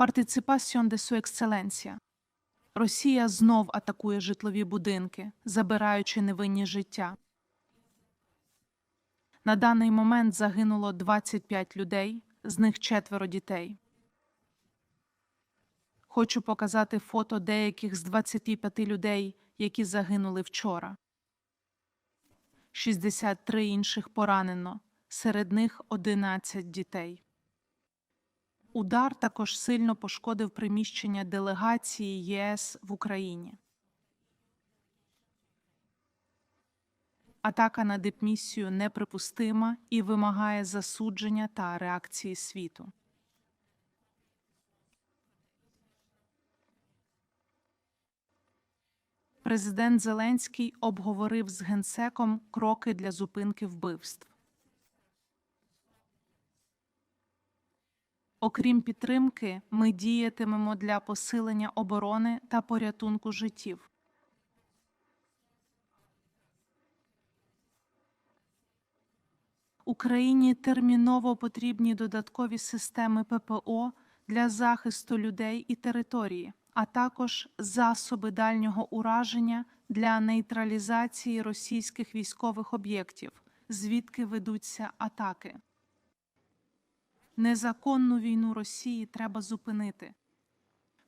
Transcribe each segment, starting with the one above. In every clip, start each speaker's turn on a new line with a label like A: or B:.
A: Партиципасьон де су екселенція. Росія знов атакує житлові будинки, забираючи невинні життя. На даний момент загинуло 25 людей, з них четверо дітей. Хочу показати фото деяких з 25 людей, які загинули вчора. 63 інших поранено, серед них 11 дітей. Удар також сильно пошкодив приміщення делегації ЄС в Україні. Атака на дипмісію неприпустима і вимагає засудження та реакції світу. Президент Зеленський обговорив з генсеком кроки для зупинки вбивств. Окрім підтримки, ми діятимемо для посилення оборони та порятунку життів. Україні терміново потрібні додаткові системи ППО для захисту людей і території, а також засоби дальнього ураження для нейтралізації російських військових об'єктів, звідки ведуться атаки. Незаконну війну Росії треба зупинити.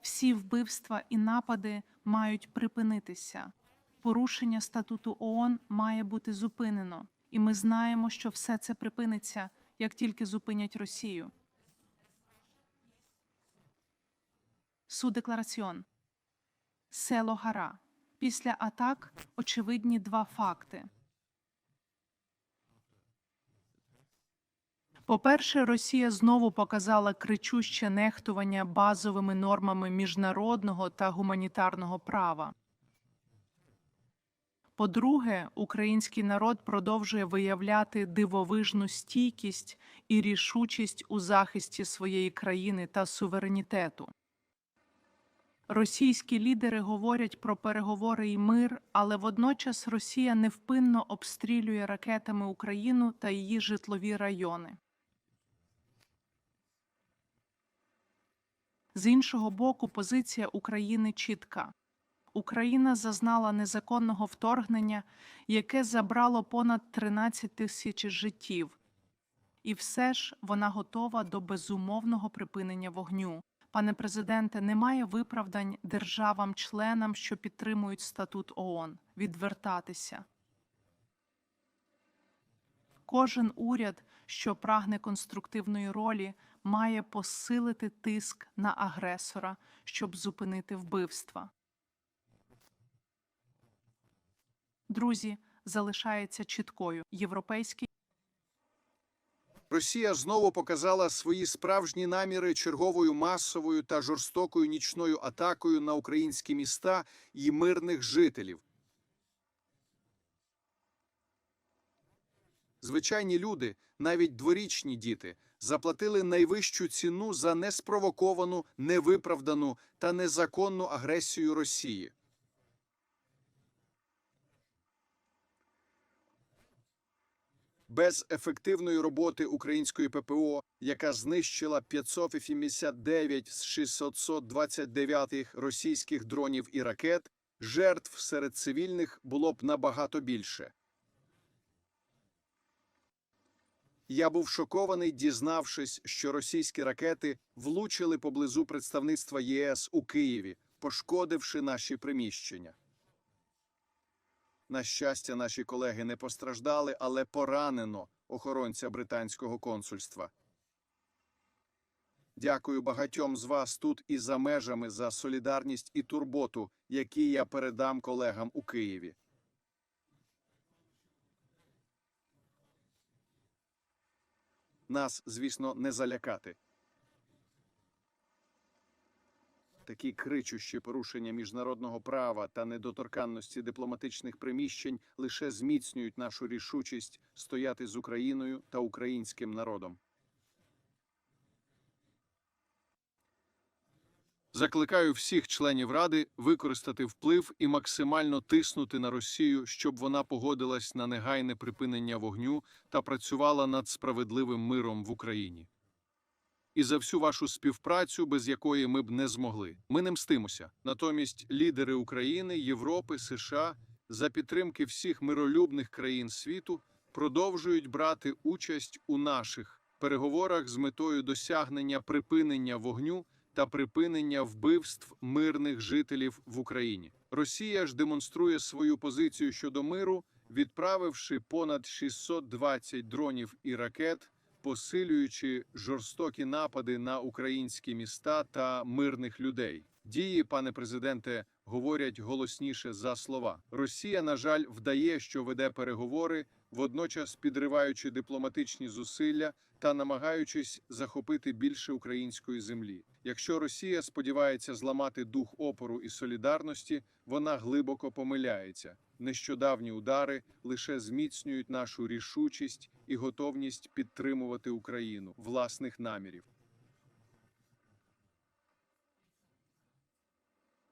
A: Всі вбивства і напади мають припинитися. Порушення статуту ООН має бути зупинено, і ми знаємо, що все це припиниться, як тільки зупинять Росію. Су деклараціон. Село Гара. Після атак очевидні два факти. По-перше, Росія знову показала кричуще нехтування базовими нормами міжнародного та гуманітарного права. По-друге, український народ продовжує виявляти дивовижну стійкість і рішучість у захисті своєї країни та суверенітету. Російські лідери говорять про переговори і мир, але водночас Росія невпинно обстрілює ракетами Україну та її житлові райони. З іншого боку, позиція України чітка. Україна зазнала незаконного вторгнення, яке забрало понад 13 тисяч життів. І все ж вона готова до безумовного припинення вогню. Пане президенте, немає виправдань державам-членам, що підтримують статут ООН, відвертатися. Кожен уряд, що прагне конструктивної ролі, має посилити тиск на агресора, щоб зупинити вбивства. Друзі, залишається чіткою європейський
B: Росія знову показала свої справжні наміри черговою масовою та жорстокою нічною атакою на українські міста і мирних жителів. Звичайні люди, навіть дворічні діти, заплатили найвищу ціну за неспровоковану, невиправдану та незаконну агресію Росії. Без ефективної роботи української ППО, яка знищила 589 з 629 російських дронів і ракет, жертв серед цивільних було б набагато більше. Я був шокований, дізнавшись, що російські ракети влучили поблизу представництва ЄС у Києві, пошкодивши наші приміщення. На щастя, наші колеги не постраждали, але поранено охоронця британського консульства. Дякую багатьом з вас тут і за межами за солідарність і турботу, які я передам колегам у Києві. Нас, звісно, не залякати. Такі кричущі порушення міжнародного права та недоторканності дипломатичних приміщень лише зміцнюють нашу рішучість стояти з Україною та українським народом. Закликаю всіх членів Ради використати вплив і максимально тиснути на Росію, щоб вона погодилась на негайне припинення вогню та працювала над справедливим миром в Україні. і за всю вашу співпрацю, без якої ми б не змогли. Ми не мстимося. Натомість лідери України, Європи, США за підтримки всіх миролюбних країн світу продовжують брати участь у наших переговорах з метою досягнення припинення вогню та припинення вбивств мирних жителів в Україні. Росія ж демонструє свою позицію щодо миру, відправивши понад 620 дронів і ракет, посилюючи жорстокі напади на українські міста та мирних людей. Дії, пане президенте, говорять голосніше за слова. Росія, на жаль, вдає, що веде переговори, водночас підриваючи дипломатичні зусилля та намагаючись захопити більше української землі. Якщо Росія сподівається зламати дух опору і солідарності, вона глибоко помиляється. Нещодавні удари лише зміцнюють нашу рішучість і готовність підтримувати Україну власних намірів.